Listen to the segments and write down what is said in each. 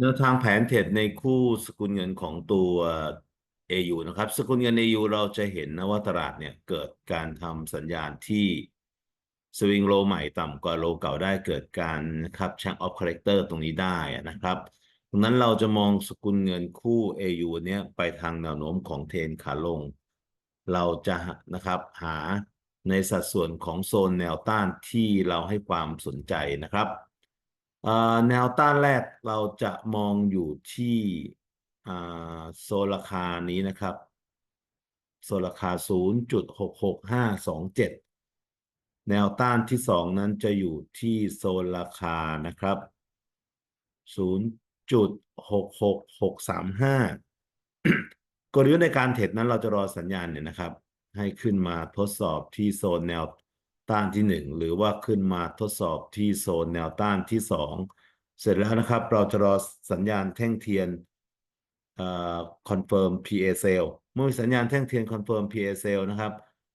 แนวทางแผนเทรดในคู่สกุลเงินของตัว AU นะครับ สกุลเงิน AU เราจะเห็นนะว่าตลาดเนี่ยเกิดการทำสัญญาณที่สวิงโลใหม่ต่ำกว่าโลเก่าได้เกิดการนะครับชังออฟคาแรคเตอร์ตรงนี้ได้นะครับดังนั้นเราจะมองสกุลเงินคู่ AU เนี่ยไปทางแนวโน้มของเทรนขาลง เราจะนะครับหาในสัดส่วนของโซนแนวต้านที่เราให้ความสนใจนะครับ อ่อแนวต้านแรกเราจะมองอยู่ที่อ่าโซนราคานี้นะครับ โซนราคา 0.66527 แนวต้านที่สองนั้นจะอยู่ที่โซนราคานะครับ 0.66635 กลยุทธ์ในการเทรดนั้นเราจะรอสัญญาณเนี่ยนะครับ ให้ขึ้นมาทดสอบที่โซนแนว ต้านที่หนึ่งหรือว่าขึ้นมาทดสอบที่โซนแนวต้านที่สองเสร็จแล้วนะครับ เราจะรอสัญญาณแท่งเทียนคอนเฟิร์ม PA sell เมื่อมีสัญญาณแท่งเทียนคอนเฟิร์ม PA sell นะครับ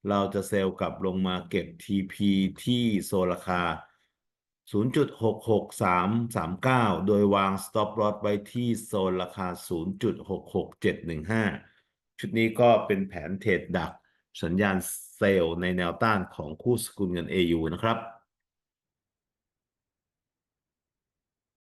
เราจะเซลล์กลับลงมาเก็บ TP ที่โซนราคา 0.66339 โดยวาง stop loss ไว้ที่โซนราคา 0.66715 ชุดนี้ก็เป็นแผนเทรดดัก สัญญาณเซลล์ในแนวต้านของคู่สกุลเงิน AU นะครับ